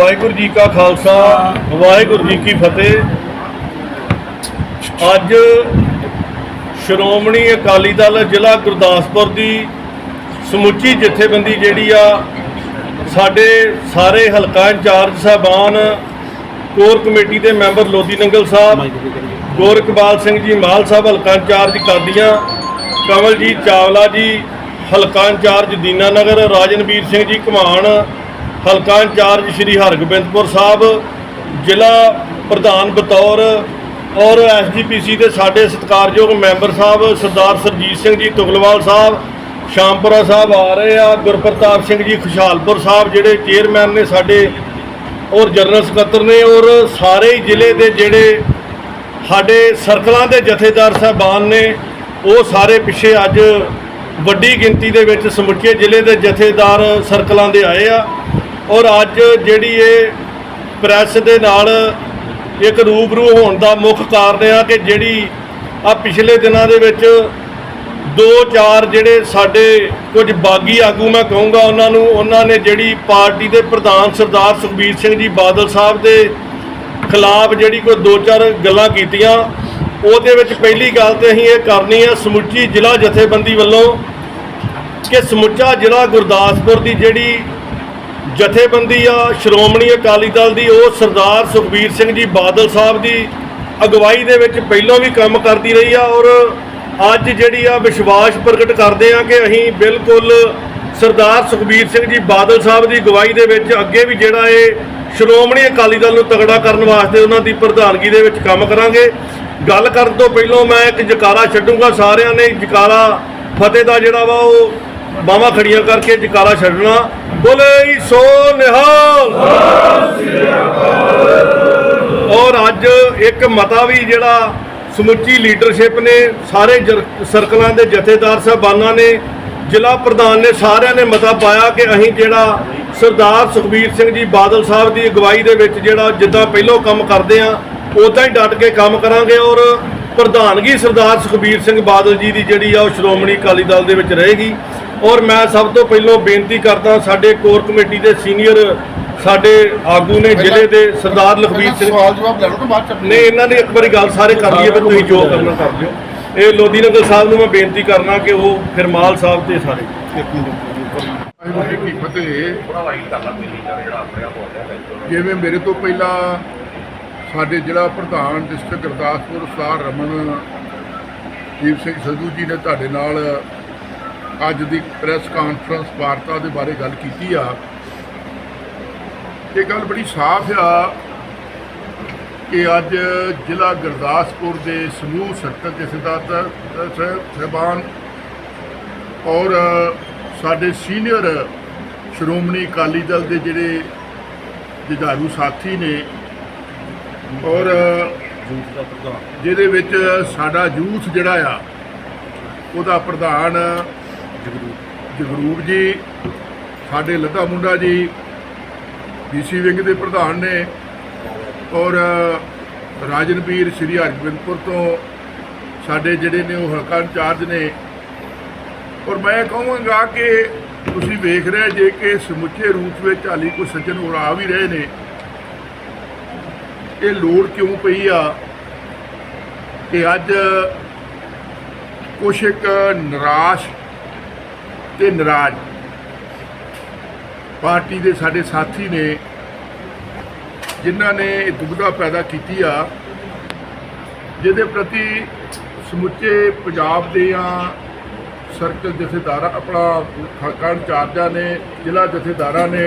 ਵਾਹਿਗੁਰੂ ਜੀ ਕਾ ਖਾਲਸਾ, ਵਾਹਿਗੁਰੂ ਜੀ ਕੀ ਫਤਿਹ। ਅੱਜ ਸ਼੍ਰੋਮਣੀ ਅਕਾਲੀ ਦਲ ਜ਼ਿਲ੍ਹਾ ਗੁਰਦਾਸਪੁਰ ਦੀ ਸਮੁੱਚੀ ਜਥੇਬੰਦੀ ਜਿਹੜੀ ਆ, ਸਾਡੇ ਸਾਰੇ ਹਲਕਾ ਇੰਚਾਰਜ ਸਾਹਿਬਾਨ, ਕੋਰ ਕਮੇਟੀ ਦੇ ਮੈਂਬਰ ਲੋਦੀ ਨੰਗਲ ਸਾਹਿਬ ਗੋਰਖਬਾਲ ਸਿੰਘ ਜੀ ਮਾਲ ਸਾਹਿਬ ਹਲਕਾ ਇੰਚਾਰਜ ਕਾਦੀਆਂ, ਕਮਲਜੀਤ ਚਾਵਲਾ ਜੀ ਹਲਕਾ ਇੰਚਾਰਜ ਦੀਨਾ ਨਗਰ ਰਾਜਨਵੀਰ ਸਿੰਘ ਜੀ ਘਮਾਣ ਹਲਕਾ ਇੰਚਾਰਜ ਸ਼੍ਰੀ ਹਰਗੋਬਿੰਦਪੁਰ ਸਾਹਿਬ, ਜ਼ਿਲ੍ਹਾ ਪ੍ਰਧਾਨ ਬਤੌਰ ਔਰ ਐਸਜੀਪੀਸੀ ਦੇ ਸਾਡੇ ਸਤਿਕਾਰਯੋਗ ਮੈਂਬਰ ਸਾਹਿਬ, ਸਰਦਾਰ ਸਰਜੀਤ ਸਿੰਘ ਜੀ ਤੁਗਲਵਾਲ ਸਾਹਿਬ, ਸ਼ਾਮਪੁਰਾ ਸਾਹਿਬ ਆ ਰਹੇ ਆ, ਗੁਰਪ੍ਰਤਾਪ ਸਿੰਘ ਜੀ ਖੁਸ਼ਹਾਲਪੁਰ ਸਾਹਿਬ, ਜਿਹੜੇ ਚੇਅਰਮੈਨ ਨੇ ਸਾਡੇ ਔਰ ਜਨਰਲ ਸਕੱਤਰ ਨੇ ਔਰ ਸਾਰੇ ਹੀ ਜ਼ਿਲ੍ਹੇ ਦੇ ਜਿਹੜੇ ਸਾਡੇ ਸਰਕਲਾਂ ਦੇ ਜਥੇਦਾਰ ਸਾਹਿਬਾਨ ਨੇ, ਉਹ ਸਾਰੇ ਪਿੱਛੇ ਅੱਜ ਵੱਡੀ ਗਿਣਤੀ ਦੇ ਵਿੱਚ ਸਮੁੱਚੇ ਜ਼ਿਲ੍ਹੇ ਦੇ ਜਥੇਦਾਰ ਸਰਕਲਾਂ ਦੇ ਆਏ ਆ। ਔਰ ਅੱਜ ਜਿਹੜੀ ਇਹ ਪ੍ਰੈਸ ਦੇ ਨਾਲ ਇੱਕ ਰੂਬਰੂ ਹੋਣ ਦਾ ਮੁੱਖ ਕਾਰਨ ਆ ਕਿ ਜਿਹੜੀ ਆ ਪਿਛਲੇ ਦਿਨਾਂ ਦੇ ਵਿੱਚ ਦੋ ਚਾਰ ਜਿਹੜੇ ਸਾਡੇ ਕੁਝ ਬਾਗੀ ਆਗੂ ਮੈਂ ਕਹੂੰਗਾ ਉਹਨਾਂ ਨੂੰ, ਉਹਨਾਂ ਨੇ ਜਿਹੜੀ ਪਾਰਟੀ ਦੇ ਪ੍ਰਧਾਨ ਸਰਦਾਰ ਸੁਖਬੀਰ ਸਿੰਘ ਜੀ ਬਾਦਲ ਸਾਹਿਬ ਦੇ ਖਿਲਾਫ ਜਿਹੜੀ ਕੋਈ ਦੋ ਚਾਰ ਗੱਲਾਂ ਕੀਤੀਆਂ, ਉਹਦੇ ਵਿੱਚ ਪਹਿਲੀ ਗੱਲ ਤੇ ਅਸੀਂ ਇਹ ਕਰਨੀ ਹੈ ਸਮੁੱਚੀ ਜ਼ਿਲ੍ਹਾ ਜਥੇਬੰਦੀ ਵੱਲੋਂ ਕਿ ਸਮੁੱਚਾ ਜ਼ਿਲ੍ਹਾ ਗੁਰਦਾਸਪੁਰ ਦੀ ਜਿਹੜੀ ਜਥੇਬੰਦੀ ਆ, ਸ਼੍ਰੋਮਣੀ ਅਕਾਲੀ ਦਲ ਦੀ, ਉਹ ਸਰਦਾਰ ਸੁਖਬੀਰ ਸਿੰਘ ਜੀ ਬਾਦਲ ਸਾਹਿਬ ਦੀ ਅਗਵਾਈ ਦੇ ਵਿੱਚ ਪਹਿਲਾਂ ਵੀ ਕੰਮ ਕਰਦੀ ਰਹੀ ਆ ਔਰ ਅੱਜ ਜਿਹੜੀ ਆ ਵਿਸ਼ਵਾਸ ਪ੍ਰਗਟ ਕਰਦੇ ਆ ਕਿ ਅਸੀਂ ਬਿਲਕੁਲ ਸਰਦਾਰ ਸੁਖਬੀਰ ਸਿੰਘ ਜੀ ਬਾਦਲ ਸਾਹਿਬ ਦੀ ਅਗਵਾਈ ਦੇ ਵਿੱਚ ਅੱਗੇ ਵੀ ਜਿਹੜਾ ਇਹ ਸ਼੍ਰੋਮਣੀ ਅਕਾਲੀ ਦਲ ਨੂੰ ਤਗੜਾ ਕਰਨ ਵਾਸਤੇ ਉਹਨਾਂ ਦੀ ਪ੍ਰਧਾਨਗੀ ਦੇ ਵਿੱਚ ਕੰਮ ਕਰਾਂਗੇ। ਗੱਲ ਕਰਨ ਤੋਂ ਪਹਿਲਾਂ ਮੈਂ ਇੱਕ ਜਕਾਰਾ ਛੱਡੂੰਗਾ ਸਾਰਿਆਂ ਨੇ, ਜਕਾਰਾ ਫਤਿਹ ਦਾ ਜਿਹੜਾ ਵਾ ਉਹ ਬਾਹਾਂ ਖੜੀਆਂ ਕਰਕੇ ਜਕਾਰਾ ਛੱਡਣਾ। ਬੋਲੇ ਸੋ ਨਿਹਾਲ। ਔਰ ਅੱਜ ਇੱਕ ਮਤਾ ਵੀ ਜਿਹੜਾ ਸਮੁੱਚੀ ਲੀਡਰਸ਼ਿਪ ਨੇ, ਸਾਰੇ ਜਰ- ਸਰਕਲਾਂ ਦੇ ਜਥੇਦਾਰ ਸਾਹਿਬਾਨਾਂ ਨੇ, ਜ਼ਿਲ੍ਹਾ ਪ੍ਰਧਾਨ ਨੇ ਸਾਰਿਆਂ ਨੇ ਮਤਾ ਪਾਇਆ ਕਿ ਅਸੀਂ ਜਿਹੜਾ ਸਰਦਾਰ ਸੁਖਬੀਰ ਸਿੰਘ ਜੀ ਬਾਦਲ ਸਾਹਿਬ ਦੀ ਅਗਵਾਈ ਦੇ ਵਿੱਚ ਜਿਹੜਾ ਜਿੱਦਾਂ ਪਹਿਲੋਂ ਕੰਮ ਕਰਦੇ ਆ ਉਦਾਂ ਹੀ ਡਟ ਕੇ ਕੰਮ ਕਰਾਂਗੇ। ਔਰ ਪ੍ਰਧਾਨਗੀ ਸਰਦਾਰ ਸੁਖਬੀਰ ਸਿੰਘ ਬਾਦਲ ਜੀ ਦੀ ਜਿਹੜੀ ਆ ਉਹ ਸ਼੍ਰੋਮਣੀ ਅਕਾਲੀ ਦਲ ਦੇ ਵਿੱਚ ਰਹੇਗੀ। ਔਰ ਮੈਂ ਸਭ ਤੋਂ ਪਹਿਲਾਂ ਬੇਨਤੀ ਕਰਦਾ ਸਾਡੇ ਕੋਰ ਕਮੇਟੀ ਦੇ ਸੀਨੀਅਰ ਸਾਡੇ ਆਗੂ ਨੇ ਜ਼ਿਲ੍ਹੇ ਦੇ ਸਰਦਾਰ ਲਖਬੀਰ ਸਿੰਘ। ਸਵਾਲ ਜਵਾਬ ਲੈ ਲਓ ਤੇ ਬਾਅਦ ਚ ਨੇ ਇਹਨਾਂ ਨੇ ਇੱਕ ਵਾਰੀ ਗੱਲ ਸਾਰੇ ਕਰ ਲਈਏ ਫਿਰ ਤੁਸੀਂ ਜੋ ਕਰਨਾ ਕਰ ਲਿਓ। ਇਹ ਲੋਧੀ ਨਗਰ ਸਾਹਿਬ ਨੂੰ ਮੈਂ ਬੇਨਤੀ ਕਰਨਾ ਕਿ ਉਹ ਫਿਰ ਮਾਲ ਸਾਹਿਬ ਤੇ ਸਾਰੇ। ਜਿਵੇਂ ਮੇਰੇ ਤੋਂ ਪਹਿਲਾਂ ਸਾਡੇ ਜ਼ਿਲ੍ਹਾ ਪ੍ਰਧਾਨ district Gurdaspur sir Ramandeep Singh Sandhu ji ਨੇ ਤੁਹਾਡੇ ਨਾਲ ਅੱਜ ਦੀ ਪ੍ਰੈਸ ਕਾਨਫਰੰਸ ਵਾਰਤਾ ਦੇ ਬਾਰੇ ਗੱਲ ਕੀਤੀ ਆ। ਇਹ ਗੱਲ ਬੜੀ ਸਾਫ਼ ਆ ਕਿ ਅੱਜ ਜ਼ਿਲ੍ਹਾ ਗੁਰਦਾਸਪੁਰ ਦੇ ਸਮੂਹ ਸਰਕਲ ਜਥੇਦਾਰ ਸਾਹਿਬਾਨ ਔਰ ਸਾਡੇ ਸੀਨੀਅਰ ਸ਼੍ਰੋਮਣੀ ਅਕਾਲੀ ਦਲ ਦੇ ਜਿਹੜੇ ਜੁਝਾਰੂ ਸਾਥੀ ਨੇ ਔਰ ਜਿਹਦੇ ਵਿੱਚ ਸਾਡਾ ਯੂਥ ਜਿਹੜਾ ਆ, ਉਹਦਾ ਪ੍ਰਧਾਨ ਜਗਰੂਪ ਜੀ, ਸਾਡੇ ਲੱਗਾ ਮੁੰਡਾ ਜੀ ਬੀਸੀ ਵਿੰਗ ਦੇ ਪ੍ਰਧਾਨ ਨੇ ਔਰ ਰਾਜਨਵੀਰ ਸ਼੍ਰੀ ਹਰਗੋਬਿੰਦਪੁਰ ਤੋਂ ਸਾਡੇ ਜਿਹੜੇ ਨੇ ਉਹ ਹਲਕਾ ਇੰਚਾਰਜ ਨੇ। ਔਰ ਮੈਂ ਕਹਾਂਗਾ ਕਿ ਤੁਸੀਂ ਵੇਖ ਰਹੇ ਜੇ ਕਿ ਸਮੁੱਚੇ ਰੂਪ ਵਿੱਚ ਹਾਲੀ ਕੋਈ ਸੱਜਣ ਹੋਰ ਆ ਵੀ ਰਹੇ ਨੇ। ਇਹ ਲੋੜ ਕਿਉਂ ਪਈ ਆ ਕਿ ਅੱਜ ਕੁਛ ਇੱਕ ਨਿਰਾਸ਼ ਤੇ ਨਾਰਾਜ਼। ਪਾਰਟੀ ਦੇ ਸਾਡੇ ਸਾਥੀ ਨੇ, ਜਿਨ੍ਹਾਂ ਨੇ ਇਹ ਦੁਬਿਧਾ ਪੈਦਾ ਕੀਤੀ ਆ, ਜਿਹਦੇ ਪ੍ਰਤੀ ਸਮੁੱਚੇ ਪੰਜਾਬ ਦੇ ਆ ਸਰਕਲ ਜਥੇਦਾਰਾਂ, ਆਪਣਾ ਹਲਕਾ ਇੰਚਾਰਜਾਂ ਨੇ, ਜ਼ਿਲ੍ਹਾ ਜਥੇਦਾਰਾਂ ਨੇ,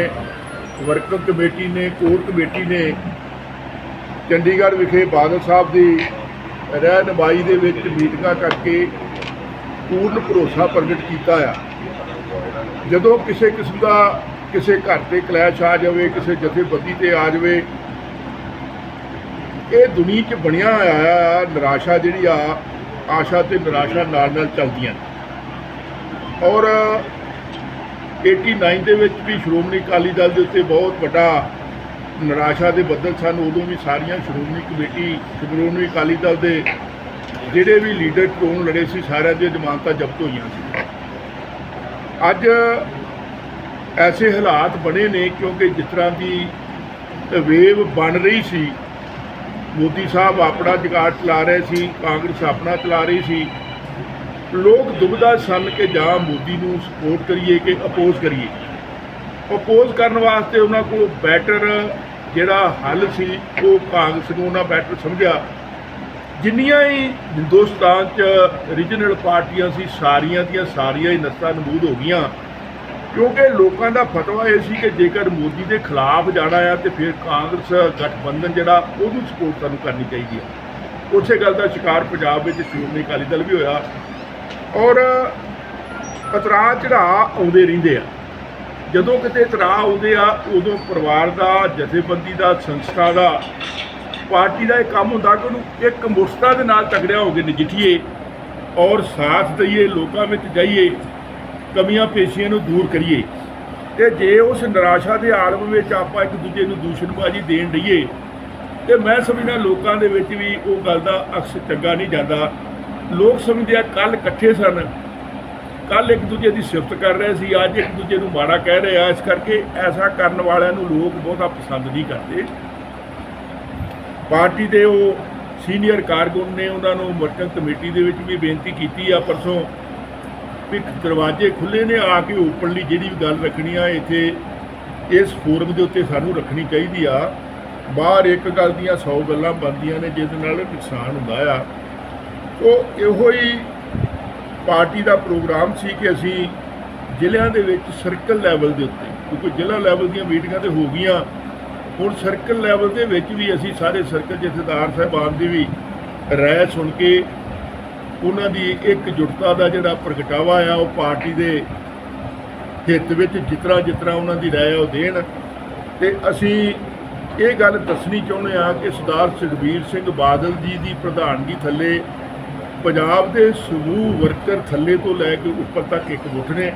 ਵਰਕਰ ਕਮੇਟੀ ਨੇ, ਕੋਰ ਕਮੇਟੀ ਨੇ, ਚੰਡੀਗੜ੍ਹ ਵਿਖੇ ਬਾਦਲ ਸਾਹਿਬ ਦੀ ਰਹਿਨਮਾਈ ਦੇ ਵਿੱਚ ਮੀਟਿੰਗਾਂ ਕਰਕੇ ਪੂਰਨ ਭਰੋਸਾ ਪ੍ਰਗਟ ਕੀਤਾ ਆ। ਜਦੋਂ ਕਿਸੇ ਕਿਸਮ ਦਾ ਕਿਸੇ ਘਰ ਤੇ ਕਲੈਸ਼ ਆ ਜਾਵੇ, ਕਿਸੇ ਜਥੇਬੰਦੀ ਤੇ ਆ ਜਾਵੇ, ਇਹ ਦੁਨੀਆ 'ਚ ਬਣਿਆ ਹੋਇਆ ਆ ਨਿਰਾਸ਼ਾ ਜਿਹੜੀ ਆ, ਆਸ਼ਾ ਤੇ ਨਿਰਾਸ਼ਾ ਨਾਲ ਨਾਲ ਚੱਲਦੀਆਂ ਨੇ। ਔਰ 89 ਦੇ ਵਿੱਚ ਵੀ ਸ਼੍ਰੋਮਣੀ ਅਕਾਲੀ ਦਲ ਦੇ ਉੱਤੇ ਬਹੁਤ ਵੱਡਾ ਨਿਰਾਸ਼ਾ ਦੇ ਬੱਦਲ ਸਨ। ਉਦੋਂ ਵੀ ਸਾਰੀਆਂ ਸ਼੍ਰੋਮਣੀ ਕਮੇਟੀ, ਸ਼੍ਰੋਮਣੀ ਅਕਾਲੀ ਦਲ ਦੇ ਜਿਹੜੇ ਵੀ ਲੀਡਰ ਚੋਣ ਲੜੇ ਸੀ, ਸਾਰਿਆਂ ਦੀਆਂ ਜ਼ਮਾਨਤਾਂ ਜ਼ਬਤ ਹੋਈਆਂ ਸੀ। ਅੱਜ ਐਸੇ ਹਾਲਾਤ ਬਣੇ ਨੇ ਕਿਉਂਕਿ ਜਿਸ ਤਰ੍ਹਾਂ ਦੀ ਵੇਵ ਬਣ ਰਹੀ ਸੀ, ਮੋਦੀ ਸਾਹਿਬ ਆਪਣਾ ਜਗਾੜ ਚਲਾ ਰਹੇ ਸੀ, ਕਾਂਗਰਸ ਆਪਣਾ ਚਲਾ ਰਹੀ ਸੀ, ਲੋਕ ਦੁਬਦਾ ਸਨ ਕਿ ਜਾਂ ਮੋਦੀ ਨੂੰ ਸਪੋਰਟ ਕਰੀਏ ਕਿ ਅਪੋਜ਼ ਕਰੀਏ। ਅਪੋਜ਼ ਕਰਨ ਵਾਸਤੇ ਉਹਨਾਂ ਕੋਲ ਬੈਟਰ ਜਿਹੜਾ ਹੱਲ ਸੀ, ਉਹ ਕਾਂਗਰਸ ਨੂੰ ਉਹਨਾਂ ਬੈਟਰ ਸਮਝਿਆ। ਜਿੰਨੀਆਂ ਹੀ ਹਿੰਦੁਸਤਾਨ 'ਚ ਰੀਜਨਲ ਪਾਰਟੀਆਂ ਸੀ, ਸਾਰੀਆਂ ਦੀਆਂ ਸਾਰੀਆਂ ਹੀ ਨਸਤਾਂ ਨਮੂਦ ਹੋ ਗਈਆਂ। ਕਿਉਂਕਿ ਲੋਕਾਂ ਦਾ ਫਤਵਾ ਇਹ ਸੀ ਕਿ ਜੇਕਰ ਮੋਦੀ ਦੇ ਖਿਲਾਫ ਜਾਣਾ ਆ ਤੇ ਫਿਰ ਕਾਂਗਰਸ ਗਠਬੰਧਨ ਜਿਹੜਾ, ਉਹਨੂੰ ਸਪੋਰਟ ਸਾਨੂੰ ਕਰਨੀ ਚਾਹੀਦੀ ਹੈ ਉਸੇ ਗੱਲ ਦਾ ਸ਼ਿਕਾਰ ਪੰਜਾਬ ਵਿੱਚ ਸ਼੍ਰੋਮਣੀ ਅਕਾਲੀ ਦਲ ਵੀ ਹੋਇਆ। ਔਰ ਉਤਰਾਅ ਚੜਾਅ ਆਉਂਦੇ ਰਹਿੰਦੇ ਆ। ਜਦੋਂ ਕਿਤੇ ਇਤਰਾਅ ਆਉਂਦੇ ਆ, ਉਦੋਂ ਪਰਿਵਾਰ ਦਾ, ਜਥੇਬੰਦੀ ਦਾ, ਸੰਸਥਾ ਦਾ ਪਾਰਟੀ ਦਾ ਇਹ ਕੰਮ ਹੁੰਦਾ ਕਿ ਉਹਨੂੰ ਇੱਕ ਮੁਸਤਾ ਦੇ ਨਾਲ ਤਗੜਿਆ ਹੋ ਕੇ ਨਜਿੱਠੀਏ ਔਰ ਸਾਥ ਦਈਏ, ਲੋਕਾਂ ਵਿੱਚ ਜਾਈਏ, ਕਮੀਆਂ ਪੇਸ਼ੀਆਂ ਨੂੰ ਦੂਰ ਕਰੀਏ। ਤੇ ਜੇ ਉਸ ਨਿਰਾਸ਼ਾ ਦੇ ਆਲਮ ਵਿੱਚ ਆਪਾਂ ਇੱਕ ਦੂਜੇ ਨੂੰ ਦੂਸ਼ਣਬਾਜ਼ੀ ਦੇਣ ਦਈਏ ਤੇ ਮੈਂ ਸਮਝਦਾ ਲੋਕਾਂ ਦੇ ਵਿੱਚ ਵੀ ਉਹ ਗੱਲ ਦਾ ਅਕਸ ਚੰਗਾ ਨਹੀਂ ਜਾਂਦਾ। ਲੋਕ ਸਮਝਦੇ ਆ ਕੱਲ ਇਕੱਠੇ ਸਨ। ਕੱਲ ਇੱਕ ਦੂਜੇ ਦੀ ਸਿਫਤ ਕਰ ਰਹੇ ਸੀ, ਅੱਜ ਇੱਕ ਦੂਜੇ ਨੂੰ ਮਾੜਾ ਕਹਿ ਰਹੇ ਆ। ਇਸ ਕਰਕੇ ਐਸਾ ਕਰਨ ਵਾਲਿਆਂ ਨੂੰ ਲੋਕ ਬਹੁਤਾ ਪਸੰਦ ਨਹੀਂ ਕਰਦੇ। ਪਾਰਟੀ ਦੇ ਉਹ ਸੀਨੀਅਰ ਕਾਰਕੁਨ ਨੇ ਉਹਨਾਂ ਨੂੰ ਵਰਕਰ ਕਮੇਟੀ ਦੇ ਵਿੱਚ ਵੀ ਬੇਨਤੀ ਕੀਤੀ ਆ, ਪਰਸੋਂ ਵੀ ਦਰਵਾਜ਼ੇ ਖੁੱਲੇ ਨੇ, ਆ ਕੇ ਓਪਨਲੀ ਜਿਹੜੀ ਵੀ ਗੱਲ ਰੱਖਣੀ ਆ, ਇੱਥੇ ਇਸ ਫੋਰਮ ਦੇ ਉੱਤੇ ਸਾਨੂੰ ਰੱਖਣੀ ਚਾਹੀਦੀ ਆ। ਬਾਹਰ ਇੱਕ ਗੱਲ ਦੀਆਂ 100 ਗੱਲਾਂ ਬਣਦੀਆਂ ਨੇ ਜਿਸ ਨਾਲ ਨੁਕਸਾਨ ਹੁੰਦਾ ਆ। ਉਹ ਇਹੋ ਹੀ ਪਾਰਟੀ ਦਾ ਪ੍ਰੋਗਰਾਮ ਸੀ ਕਿ ਅਸੀਂ ਜ਼ਿਲ੍ਹਿਆਂ ਦੇ ਵਿੱਚ ਸਰਕਲ ਲੈਵਲ ਦੇ ਉੱਤੇ, ਕਿਉਂਕਿ ਜ਼ਿਲ੍ਹਾ ਲੈਵਲ ਦੀਆਂ ਮੀਟਿੰਗਾਂ ਤੇ ਹੋ ਗਈਆਂ। ਹੁਣ ਸਰਕਲ ਲੈਵਲ ਦੇ ਵਿੱਚ ਵੀ ਅਸੀਂ ਸਾਰੇ ਸਰਕਲ ਜਥੇਦਾਰ ਸਾਹਿਬਾਨ ਦੀ ਵੀ ਰਾਏ ਸੁਣ ਕੇ ਉਹਨਾਂ ਦੀ ਇੱਕ ਇਕਜੁੱਟਤਾ ਦਾ ਜਿਹੜਾ ਪ੍ਰਗਟਾਵਾ ਆ, ਉਹ ਪਾਰਟੀ ਦੇ ਹਿੱਤ ਵਿੱਚ ਜਿਤਨਾ ਜਿਤਨਾ ਉਹਨਾਂ ਦੀ ਰਾਏ ਆ, ਉਹ ਦੇਣ। ਤੇ ਅਸੀਂ ਇਹ ਗੱਲ ਦੱਸਣੀ ਚਾਹੁੰਦੇ ਆ ਕਿ ਸਰਦਾਰ ਸੁਖਬੀਰ ਸਿੰਘ ਬਾਦਲ ਜੀ ਦੀ ਪ੍ਰਧਾਨਗੀ ਥੱਲੇ ਪੰਜਾਬ ਦੇ ਸਮੂਹ ਵਰਕਰ ਥੱਲੇ ਤੋਂ ਲੈ ਕੇ ਉੱਪਰ ਤੱਕ ਇੱਕ ਮੁੱਠ ਨੇ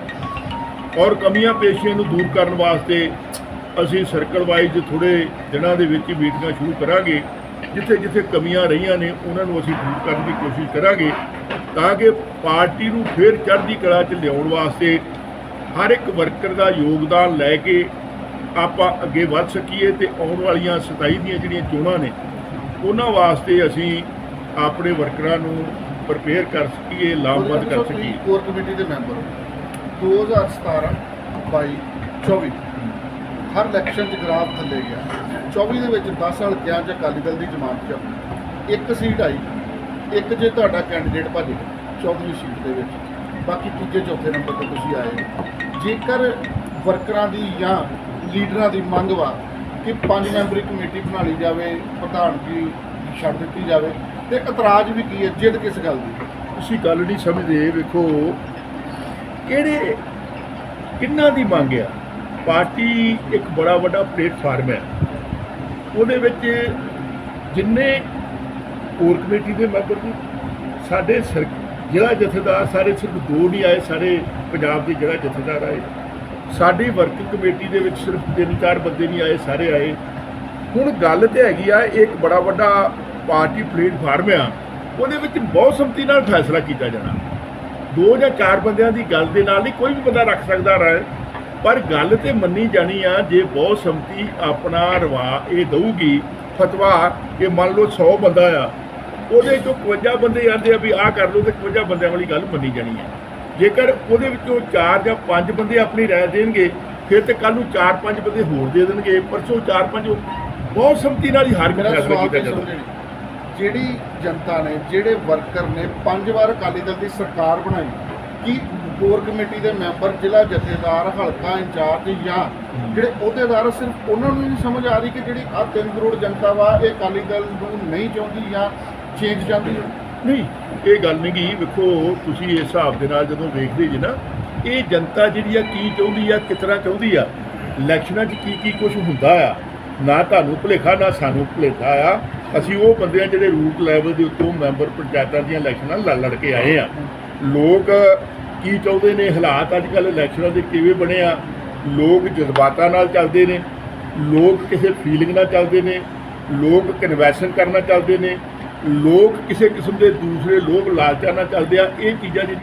ਔਰ ਕਮੀਆਂ ਪੇਸ਼ੀਆਂ ਨੂੰ ਦੂਰ ਕਰਨ ਵਾਸਤੇ ਅਸੀਂ ਸਰਕਲ ਵਾਈਜ਼ ਥੋੜੇ ਦਿਨਾਂ ਦੇ ਵਿੱਚ ਹੀ ਮੀਟਿੰਗਾਂ ਸ਼ੁਰੂ ਕਰਾਂਗੇ ਜਿੱਥੇ ਜਿੱਥੇ ਕਮੀਆਂ ਰਹੀਆਂ ਨੇ, ਉਹਨਾਂ ਨੂੰ ਅਸੀਂ ਦੂਰ ਕਰਨ ਦੀ ਕੋਸ਼ਿਸ਼ ਕਰਾਂਗੇ ਤਾਂ ਕਿ ਪਾਰਟੀ ਨੂੰ ਫੇਰ ਚੜ੍ਹਦੀ ਕਲਾ 'ਚ ਲਿਆਉਣ ਵਾਸਤੇ ਹਰ ਇੱਕ ਵਰਕਰ ਦਾ ਯੋਗਦਾਨ ਲੈ ਕੇ ਆਪਾਂ ਅੱਗੇ ਵੱਧ ਸਕੀਏ ਤੇ ਆਉਣ ਵਾਲੀਆਂ 27 ਦੀਆਂ ਜਿਹੜੀਆਂ ਚੋਣਾਂ ਨੇ, ਉਹਨਾਂ ਵਾਸਤੇ ਅਸੀਂ ਆਪਣੇ ਵਰਕਰਾਂ ਨੂੰ ਪ੍ਰਪੇਅਰ ਕਰ ਸਕੀਏ, ਲਾਮਬੰਦ ਕਰ ਸਕੀਏ ਕੋਰ ਕਮੇਟੀ ਦੇ ਮੈਂਬਰ ਹੋ। 2017 22 24 ਹਰ ਇਲੈਕਸ਼ਨ 'ਚ ਗ੍ਰਾਫ ਥੱਲੇ ਗਿਆ। 24 ਦੇ ਵਿੱਚ 10 ਹਲਕਿਆਂ 'ਚ ਅਕਾਲੀ ਦਲ ਦੀ ਜਮਾਤ 'ਚ। ਇੱਕ ਸੀਟ ਆਈ। ਇੱਕ ਜੇ ਤੁਹਾਡਾ ਕੈਂਡੀਡੇਟ ਭੱਜ ਗਿਆ 24ਵੀਂ ਸੀਟ ਦੇ ਵਿੱਚ। ਬਾਕੀ ਤੀਜੇ, ਚੌਥੇ ਨੰਬਰ ਤੇ ਤੁਸੀਂ ਆਏ ਜੇਕਰ ਵਰਕਰਾਂ ਦੀ ਜਾਂ ਲੀਡਰਾਂ ਦੀ ਮੰਗ ਵਾ ਕਿ ਪੰਜ ਮੈਂਬਰੀ ਕਮੇਟੀ ਬਣਾ ਲਈ ਜਾਵੇ ਪ੍ਰਧਾਨਗੀ ਛੱਡ ਦਿੱਤੀ ਜਾਵੇ, ਤੇ ਇਤਰਾਜ਼ ਵੀ ਕੀ ਹੈ, ਜਿੱਦ ਕਿਸ ਗੱਲ ਦੀ? ਤੁਸੀਂ ਗੱਲ ਨਹੀਂ ਸਮਝਦੇ ਵੇਖੋ, ਕਿਹੜੇ ਕਿੰਨਾ ਦੀ ਮੰਗ ਆ? ਪਾਰਟੀ ਇੱਕ ਬੜਾ ਵੱਡਾ ਪਲੇਟਫਾਰਮ ਹੈ। ਉਹਦੇ ਵਿੱਚ ਜਿੰਨੇ ਕੋਰ ਕਮੇਟੀ ਦੇ ਮੈਂਬਰ ਨੇ, ਸਾਡੇ ਸਰ, ਜ਼ਿਲ੍ਹਾ ਜਥੇਦਾਰ ਸਾਰੇ ਸਿਰਫ ਦੋ ਨਹੀਂ ਆਏ, ਸਾਰੇ ਪੰਜਾਬ ਦੇ ਜ਼ਿਲ੍ਹਾ ਜਥੇਦਾਰ ਆਏ। ਸਾਡੀ ਵਰਕਿੰਗ ਕਮੇਟੀ ਦੇ ਵਿੱਚ ਸਿਰਫ ਤਿੰਨ ਚਾਰ ਬੰਦੇ ਨਹੀਂ ਆਏ, ਸਾਰੇ ਆਏ। ਹੁਣ ਗੱਲ ਤੇ ਹੈਗੀ ਆ, ਇਹ ਇੱਕ ਬੜਾ ਵੱਡਾ ਪਾਰਟੀ ਪਲੇਟਫਾਰਮ ਆ। ਉਹਦੇ ਵਿੱਚ ਬਹੁਤ ਸੰਮਤੀ ਨਾਲ ਫੈਸਲਾ ਕੀਤਾ ਜਾਣਾ। ਦੋ ਜਾਂ ਚਾਰ ਬੰਦਿਆਂ ਦੀ ਗੱਲ ਦੇ ਨਾਲ ਨਹੀਂ, ਕੋਈ ਵੀ ਬੰਦਾ ਰੱਖ ਸਕਦਾ ਰਾਏ। ਪਰ ਗੱਲ ਤੇ ਮੰਨੀ ਜਾਣੀ ਆ ਜੇ ਬਹੁਤ ਸੰਮਤੀ ਆਪਣਾ ਰਵਾ ਇਹ ਦਊਗੀ ਫਤਵਾ ਕਿ ਮੰਨ ਲਓ 100 ਬੰਦਾ ਆ ਉਹਦੇ ਚੋਂ 51 ਬੰਦੇ ਆਂਦੇ ਆ ਵੀ ਆਹ ਕਰ ਲਓ ਤੇ 51 ਬੰਦਿਆਂ ਵਾਲੀ ਗੱਲ ਮੰਨੀ ਜਾਣੀ ਹੈ ਜੇਕਰ ਉਹਦੇ ਵਿੱਚੋਂ 4 ਜਾਂ 5 ਬੰਦੇ ਆਪਣੀ ਰਾਏ ਦੇਣਗੇ ਫਿਰ ਤੇ ਕੱਲ ਨੂੰ 4-5 ਬੰਦੇ ਹੋਰ ਦੇ ਦੇਣਗੇ ਪਰਸੋਂ 4-5 ਬਹੁਤ ਸੰਮਤੀ ਨਾਲ ਹੀ ਹਰ ਮੇਰਾ ਸਵਾਲ ਕੀਤਾ ਜਾਂਦਾ। ਜਿਹੜੀ ਜਨਤਾ ਨੇ ਜਿਹੜੇ ਵਰਕਰ ਨੇ ਪੰਜ ਵਾਰ ਅਕਾਲੀ ਦਲ ਦੀ ਸਰਕਾਰ ਬਣਾਈ ਕੀ ਕੋਰ ਕਮੇਟੀ ਦੇ ਮੈਂਬਰ ਜ਼ਿਲ੍ਹਾ ਜਥੇਦਾਰ ਹਲਕਾ ਇੰਚਾਰਜ ਜਾਂ ਜਿਹੜੇ ਅਹੁਦੇਦਾਰ ਆ, ਸਿਰਫ ਉਹਨਾਂ ਨੂੰ ਨਹੀਂ ਸਮਝ ਆ ਰਹੀ ਕਿ ਜਿਹੜੀ ਆ 3 ਕਰੋੜ ਜਨਤਾ ਵਾ ਇਹ ਅਕਾਲੀ ਦਲ ਨੂੰ ਨਹੀਂ ਚਾਹੁੰਦੀ ਜਾਂ ਚੇਂਜ ਚਾਹੁੰਦੀ? ਨਹੀਂ ਇਹ ਗੱਲ ਨਹੀਂ ਗੀ। ਵੇਖੋ ਤੁਸੀਂ ਇਸ ਹਿਸਾਬ ਦੇ ਨਾਲ ਜਦੋਂ ਵੇਖਦੇ ਜੀ ਨਾ ਇਹ ਜਨਤਾ ਜਿਹੜੀ ਆ ਕੀ ਚਾਹੁੰਦੀ ਆ ਕਿਸ ਤਰ੍ਹਾਂ ਚਾਹੁੰਦੀ ਆ? ਇਲੈਕਸ਼ਨਾਂ 'ਚ ਕੀ ਕੀ ਕੁਝ ਹੁੰਦਾ ਆ? ਨਾ ਤੁਹਾਨੂੰ ਭੁਲੇਖਾ ਨਾ ਸਾਨੂੰ ਭੁਲੇਖਾ ਆ। ਅਸੀਂ ਉਹ ਬੰਦੇ ਆ ਜਿਹੜੇ ਰੂਟ ਲੈਵਲ ਦੇ ਉੱਤੋਂ ਮੈਂਬਰ ਪੰਚਾਇਤਾਂ ਦੀਆਂ ਇਲੈਕਸ਼ਨਾਂ ਲੜ ਲੜ ਕੇ ਆਏ ਆ। ਲੋਕ ਕੀ ਚਾਹੁੰਦੇ ਨੇ? ਹਾਲਾਤ ਅੱਜ ਕੱਲ੍ਹ ਇਲੈਕਸ਼ਨਾਂ ਦੇ ਕਿਵੇਂ ਬਣੇ ਆ? ਲੋਕ ਜਜ਼ਬਾਤਾਂ ਨਾਲ ਚੱਲਦੇ ਨੇ। ਲੋਕ ਕਿਸੇ ਫੀਲਿੰਗ ਨਾਲ ਚੱਲਦੇ ਨੇ। ਲੋਕ ਕਨਵੈਸ਼ਨ ਕਰਨਾ ਚੱਲਦੇ ਨੇ। ਲੋਕ ਕਿਸੇ ਕਿਸਮ ਦੇ ਦੂਸਰੇ ਲੋਕ ਲਾਲਚਾਂ ਨਾਲ ਚੱਲਦੇ ਆ। ਇਹ ਚੀਜ਼ਾਂ ਜਿਹੜੀਆਂ